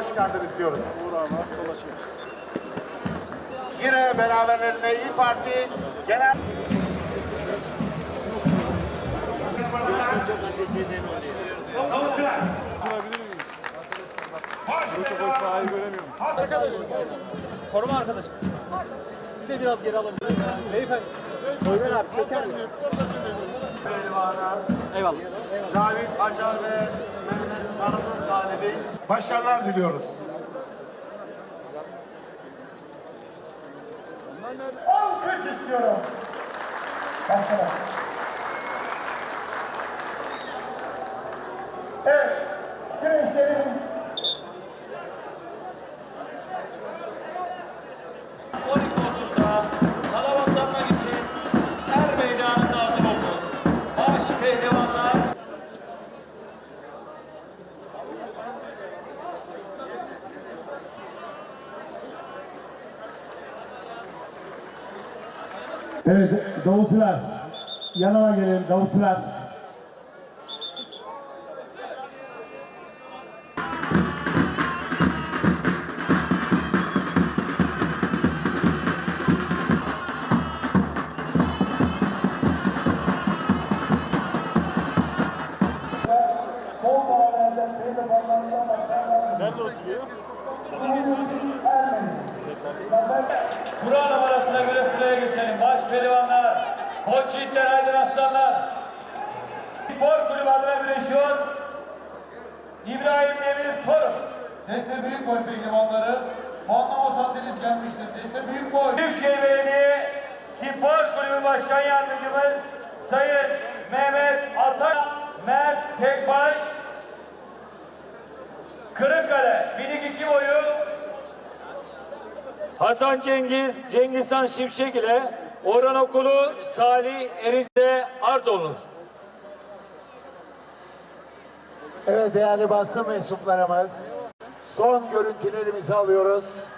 hoş geldiniz diyoruz. Yine beraberlerinde İyi Parti Genel Koruma arkadaşım. Size biraz geri alabilir miyim? Beyefendi. Soydan abi çeker mi? Eyvallah. Cavit Acar ve Mehmet. Başarılar diliyoruz. Alkış istiyorum. Başkanım. Evet, güreşlerimiz Evet davulcular. Yanıma gelin davulcular. Kura numarasına göre koç yiğitler, aydın aslanlar. Spor kulübü adına güreşiyor. İbrahim Demir Çorum. Deste büyük boy pehlivanları. Puanlama saatiniz gelmiştir. Deste büyük boy. Büyükşehir Belediye Spor Kulübü Başkan Yardımcımız Sayın Mehmet Atan, Mert Tekbaş, Kırıkkale 1002 boyu Hasan Cengiz, Cengizhan Şimşek ile Orhan Okulu Salih Erinç'e arz olunur. Evet değerli basın mensuplarımız, son görüntülerimizi alıyoruz.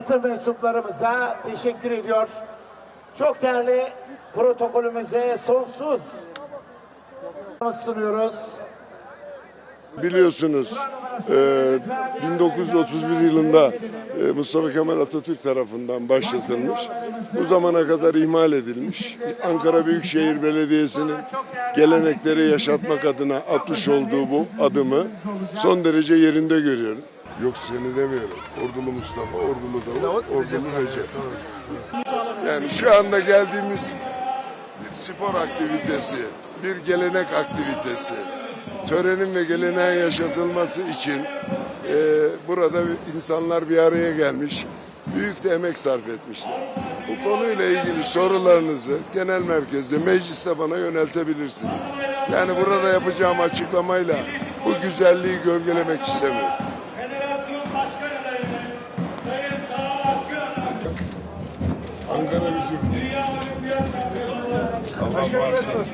Basın mensuplarımıza teşekkür ediyor. Çok değerli protokolümüze sonsuz sunuyoruz. Biliyorsunuz e, 1931 yılında e, Mustafa Kemal Atatürk tarafından başlatılmış. Bu zamana kadar ihmal edilmiş. Ankara Büyükşehir Belediyesi'nin gelenekleri yaşatmak adına atmış olduğu bu adımı son derece yerinde görüyorum. Yok seni demiyorum. Ordulu Mustafa, Ordulu Davut, Ordulu Recep. Yani şu anda geldiğimiz bir spor aktivitesi, bir gelenek aktivitesi, törenin ve geleneğin yaşatılması için e, burada insanlar bir araya gelmiş, büyük de emek sarf etmişler. Bu konuyla ilgili sorularınızı genel merkezde, mecliste bana yöneltebilirsiniz. Yani burada yapacağım açıklamayla bu güzelliği gölgelemek istemiyorum. Ankara gücü. Allah bağışlasın.